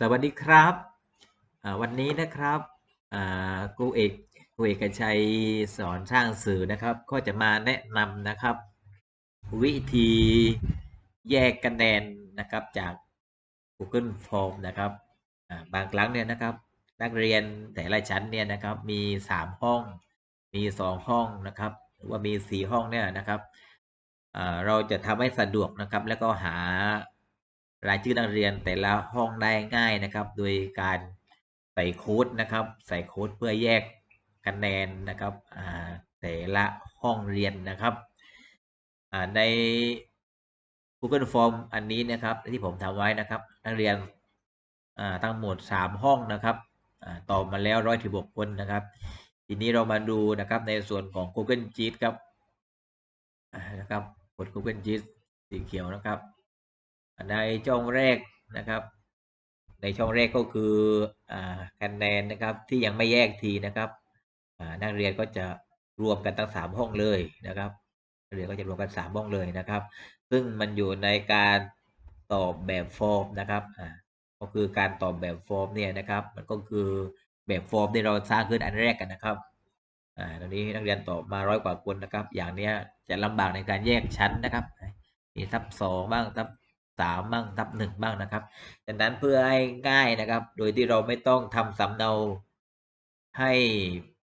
สวัสดีครับวันนี้นะครับครูเอกครูเอกชัยสอนสร้างสื่อนะครับ ก็จะมาแนะนำนะครับ วิธีแยกคะแนนนะครับจาก Google Form นะครับบางครั้งเนี่ยนะครับ นักเรียนแต่ละชั้นเนี่ยนะครับมีสามห้อง มีสองห้องนะครับ หรือว่ามีสี่ห้องเนี่ยนะครับเราจะทำให้สะดวกนะครับแล้วก็หา รายชื่อนักเรียนแต่ละห้องได้ง่ายนะครับ โดยการใส่โค้ดนะครับ ใส่โค้ดเพื่อแยกคะแนนนะครับแต่ละห้องเรียนนะครับใน Google Form อันนี้นะครับที่ผมทำไว้นะครับ นักเรียนอ่าทั้งหมด 3 ห้องนะครับอ่าตอบมาแล้วร้อยถึงบคนนะครับ ทีนี้เรามาดูนะครับในส่วนของ Google Sheet ครับนะครับกด Google Sheet สีเขียวนะครับ ในช่องแรกนะครับ ในช่องแรกก็คืออคะแนนนะครับที่ยังไม่แยกทีนะครับนักเรียนก็จะรวมกันทั้งสามห้องเลยนะครับนักเรียนก็จะรวมกันสามห้องเลยนะครับ ซึ่งมันอยู่ในการตอบแบบฟอร์มนะครับก็คือการตอบแบบฟอร์มเนี่ยนะครับ มันก็คือแบบฟอร์มที่เราสร้างขึ้นอันแรกกันนะครับอ่าตอนนี้นักเรียนตอบมาร้อยกว่าคนนะครับ อย่างเนี้ยจะลำบากในการแยกชั้นนะครับ มีทับสองบ้างทับ สามบ้างทับหนึ่งบ้างนะครับดังนั้นเพื่อให้ง่ายนะครับ โดยที่เราไม่ต้องทำสำเนาให้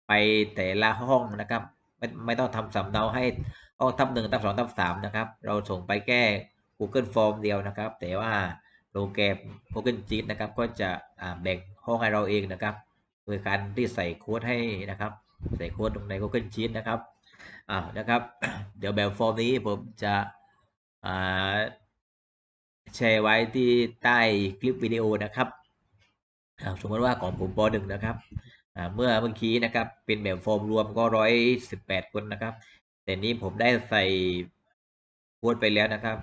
ไปแต่ละห้องนะครับ ไม่ไม่ต้องทำสำเนาให้ห้องทับหนึ่งทับสองทับสามนะครับ เราส่งไปแก้ Google Form เดียวนะครับ แต่ว่าโปรแกรม Google Sheet นะครับ ก็จะแบ่งห้องให้เราเองนะครับโดยการที่ใส่โค้ดให้นะครับ ใส่โค้ดลงใน Google Sheet นะครับอ่านะครับ เดี๋ยวแบบฟอร์มนี้ผมจะอ่า แชร์ไว้ที่ใต้คลิปวิดีโอนะครับสมมติว่าของผมปหนึ่งนะครับเมื่อเมื่อกี้นะครับเป็นแบบฟอร์มรวมก็ร้อยสิบแปดคนนะครับ แต่นี้ผมได้ใส่โค้ดไปแล้วนะครับ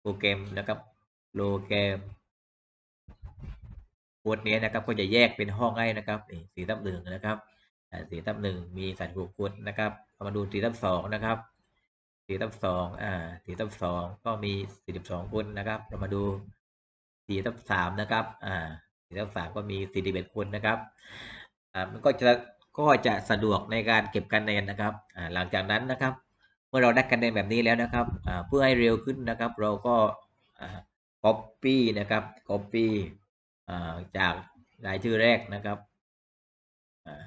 โปรแกรมนะครับโปรแกรมโค้ดนี้นะครับก็จะแยกเป็นห้องให้นะครับสี่ทับหนึ่งนะครับสี่ทับหนึ่งมีสัดหกคนนะครับมาดูสี่ทับสองนะครับ สี่ทับสองอ่าสี่ทับสองก็มีสี่สิบสองคนนะครับ เรามาดูสี่ทับสามนะครับอ่าสี่ทับสามก็มีสี่สิบเอ็ดคนนะครับอ่ามันก็จะก็จะสะดวกในการเก็บคะแนนนะครับอ่าหลังจากนั้นนะครับ เมื่อเราได้คะแนนแบบนี้แล้วนะครับอ่าเพื่อให้เร็วขึ้นนะครับ เราก็อ่า copy นะครับ copy อ่าจากรายชื่อแรกนะครับอ่า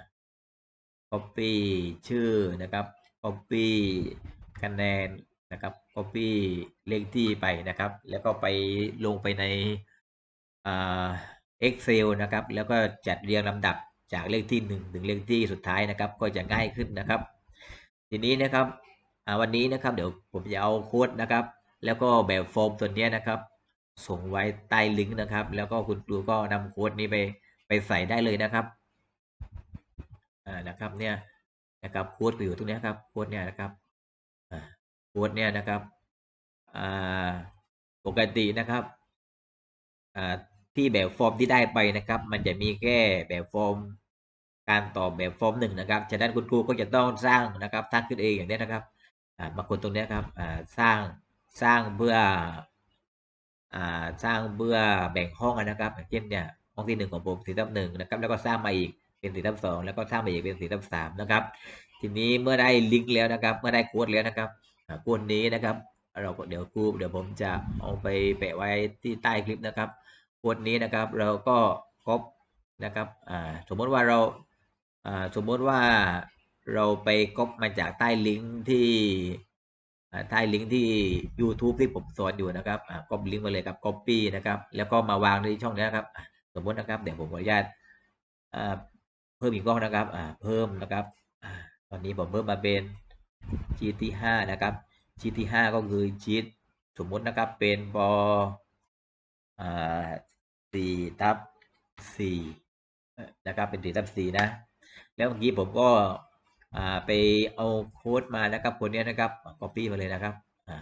copy ชื่อนะครับ copy คะแนนนะครับ copy เลขที่ไปนะครับ แล้วก็ไปลงไปใน Excel นะครับ แล้วก็จัดเรียงลำดับจากเลขที่1ถึงเลขที่สุดท้ายนะครับ ก็จะง่ายขึ้นนะครับ ทีนี้นะครับวันนี้นะครับเดี๋ยวผมจะเอาโค้ดนะครับ แล้วก็แบบฟอร์มตัวนี้นะครับ ส่งไว้ใต้ลิงก์นะครับ แล้วก็คุณครูก็นำโค้ดนี้ไปไปใส่ได้เลยนะครับอ่านะครับเนี่ยนะครับโค้ดอยู่ตรงนี้ครับโค้ดเนี่ยนะครับ โค้ดเนี่ยนะครับปกตินะครับที่แบบฟอร์มที่ได้ไปนะครับ มันจะมีแค่แบบฟอร์มการตอบแบบฟอร์มหนึ่งนะครับฉะนั้นคุณครูก็จะต้องสร้างนะครับสร้างขึ้นเองอย่างนี้นะครับมากดตรงนี้ครับสร้างสร้างเพื่อสร้างเพื่อแบ่งห้องนะครับเช่นเนี่ยห้องที่หนึ่งของผมสี่ทับหนึ่งนะครับ แล้วก็สร้างมาอีก เป็นสี่ทับสองแล้วก็สร้างมาอีกเป็นสี่ทับสามนะครับ ทีนี้เมื่อได้ลิงก์แล้วนะครับ เมื่อได้โค้ดแล้วนะครับโค้ดนี้นะครับ เราก็เดี๋ยวครูเดี๋ยวผมจะเอาไปแปะไว้ที่ใต้คลิปนะครับโค้ดนี้นะครับ เราก็ครบนะครับอ่าสมมติว่าเราอ่าสมมติว่าเราไปก๊อปมาจากใต้ลิงก์ที่ใต้ลิงก์ที่ YouTube ที่ผมสอนอยู่นะครับก๊อปลิงก์มาเลยครับ Copy นะครับ แล้วก็มาวางในช่องนี้ครับ สมมตินะครับ เดี๋ยวผมขออนุญาต เพิ่มอีกกล้องนะครับอ่าเพิ่มนะครับอ่าตอนนี้ผมเพิ่มมาเป็นชีตที่ห้านะครับชีตที่ห้าก็คือชีตสมมตินะครับเป็นบออ่าสี่ทับสี่นะครับเป็นสี่ทับสี่นะ แล้วเมื่อกี้ผมก็อ่าไปเอาโค้ดมานะครับคนนี้นะครับ copy มาเลยนะครับอ่า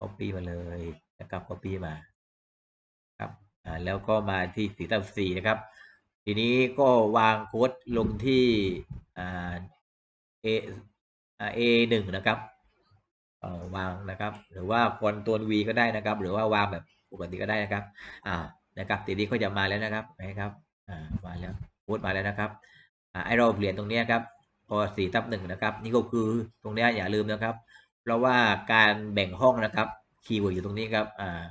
copy มาเลยนะครับ copy มาครับอ่าแล้วก็มาที่สี่ทับสี่นะครับ ทีนี้ก็วางโค้ดลงที่เอ่า a อ่า a หนึ่งนะครับวางนะครับ หรือว่าคอนตัว v ก็ได้นะครับ หรือว่าวางแบบปกติก็ได้นะครับ อ่านะครับทีนี้ก็จะมาแล้วนะครับนะครับอ่ามาแล้วโค้ดมาแล้วนะครับอ่าไอเราเปลี่ยนตรงนี้ครับพอสี่ทับหนึ่งนะครับ นี่ก็คือตรงนี้อย่าลืมนะครับ เพราะว่าการแบ่งห้องนะครับคีย์เวิร์ดอยู่ตรงนี้ครับอ่า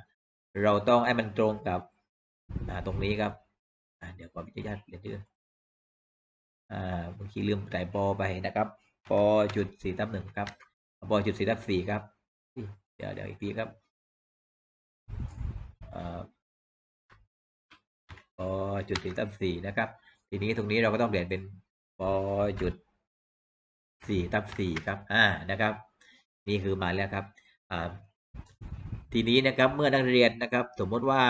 เราต้องให้มันตรงกับอ่าตรงนี้ครับ เดี๋ยวขออนุญาตเปลี่ยนชื่ออ่าเมื่อกี้ลืมใส่ปอไปนะครับปอจุดสี่ทับหนึ่งครับปอจุดสี่ทับสี่ครับ เดี๋ยวเดี๋ยวอีกทีครับปอจุดสี่ทับสี่นะครับ ทีนี้ตรงนี้เราก็ต้องเปลี่ยนเป็นปอจุดสี่ทับสี่ครับ อ่า นะครับ นี่คือมาแล้วครับ อ่า ทีนี้นะครับ เมื่อนักเรียนนะครับ สมมติว่า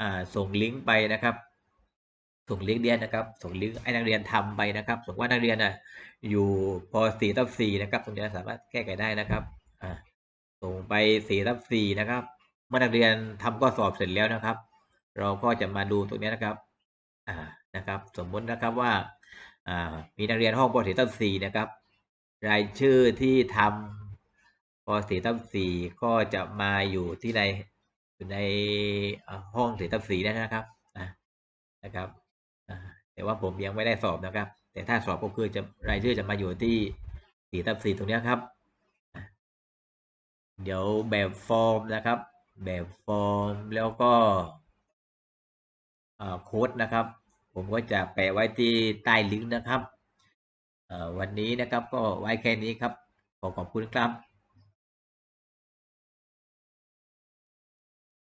อ่า ส่งลิงก์ไปนะครับ ส่งลิงก์เรียนนะครับ ส่งลิงก์ให้นักเรียนทำไปนะครับสมมติว่านักเรียนอะอยู่ปสี่ทับสี่นะครับตรงนี้สามารถแก้ไขได้นะครับอ่าส่งไปสี่ทับสี่นะครับเมื่อนักเรียนทำข้อสอบเสร็จแล้วนะครับ เราก็จะมาดูตรงนี้นะครับอ่านะครับ สมมตินะครับว่าอ่ามีนักเรียนห้องป .4 ทับ4นะครับ รายชื่อที่ทำป .4 ทับ4ก็จะมาอยู่ที่ในอยู่ในอ่าห้อง4ทับ4นะครับอ่านะครับ แต่ว่าผมยังไม่ได้สอบนะครับ แต่ถ้าสอบก็คือจะรายชื่อจะมาอยู่ที่4ทับ4ตรงนี้ครับ เดี๋ยวแบบฟอร์มนะครับ แบบฟอร์มแล้วก็โค้ดนะครับ ผมก็จะแปะไว้ที่ใต้ลิงก์นะครับวันนี้นะครับก็ไว้แค่นี้ครับ ขอขอบคุณครับ